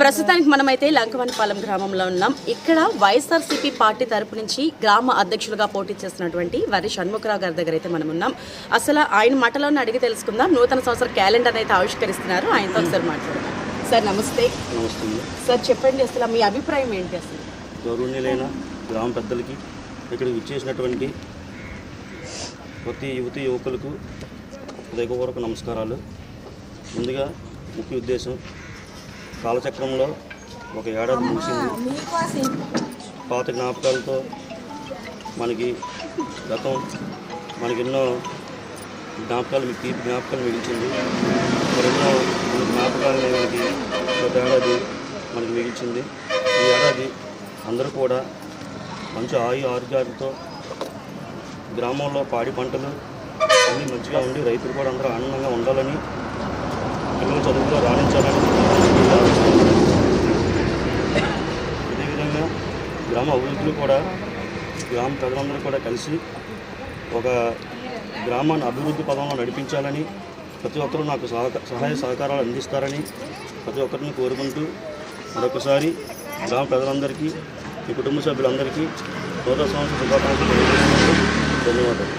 ప్రస్తుతానికి మనమైతే లంకవనపాలెం గ్రామంలో ఉన్నాం. ఇక్కడ వైఎస్ఆర్సీపీ పార్టీ తరపు నుంచి గ్రామ అధ్యక్షులుగా పోటీ చేస్తున్నటువంటి వరి షణ్ముఖరావు గారి దగ్గర అయితే మనం ఉన్నాం. అసలు ఆయన మాటలోనే అడిగి తెలుసుకుందాం. నూతన సంవత్సర క్యాలెండర్ అయితే ఆవిష్కరిస్తున్నారు. ఆయనతో ఒకసారి మాట్లాడదాం. సార్ నమస్తే. నమస్తే సార్ చెప్పండి అసలు మీ అభిప్రాయం ఏంటి అసలు? గౌరవనీయులైన గ్రామ పెద్దలకి ఇక్కడికి విచ్చేసినటువంటి ప్రతి యువతి యువకులకు హృదయపూర్వక నమస్కారాలు. ముందుగా ముఖ్య ఉద్దేశం కాలచక్రంలో ఒక ఏడాది ముగిసింది. పాత జ్ఞాపకాలతో మనకి గతం మనకెన్నో జ్ఞాపకాలు మీకు తీపి జ్ఞాపకాలు మిగిల్చింది. మరెన్నో జ్ఞాపకాలని మనకి గత ఏడాది మనకి మిగిల్చింది. ఈ ఏడాది అందరూ కూడా మంచి ఆయు ఆరోగ్యాలతో గ్రామంలో పాడి పంటలు అన్నీ మంచిగా ఉండి రైతులు కూడా అందరూ ఆనందంగా ఉండాలని పిల్లల చదువులో రాణించాలని గ్రామ అభివృద్ధిలో కూడా గ్రామ ప్రజలందరూ కూడా కలిసి ఒక గ్రామాన్ని అభివృద్ధి పదంలో నడిపించాలని ప్రతి ఒక్కరూ నాకు సహక సహాయ సహకారాలు అందిస్తారని ప్రతి ఒక్కరిని కోరుకుంటూ మరొకసారి గ్రామ ప్రజలందరికీ మీ కుటుంబ సభ్యులందరికీ నూతన సంవత్సర శుభాకాంక్షలు ధన్యవాదాలు.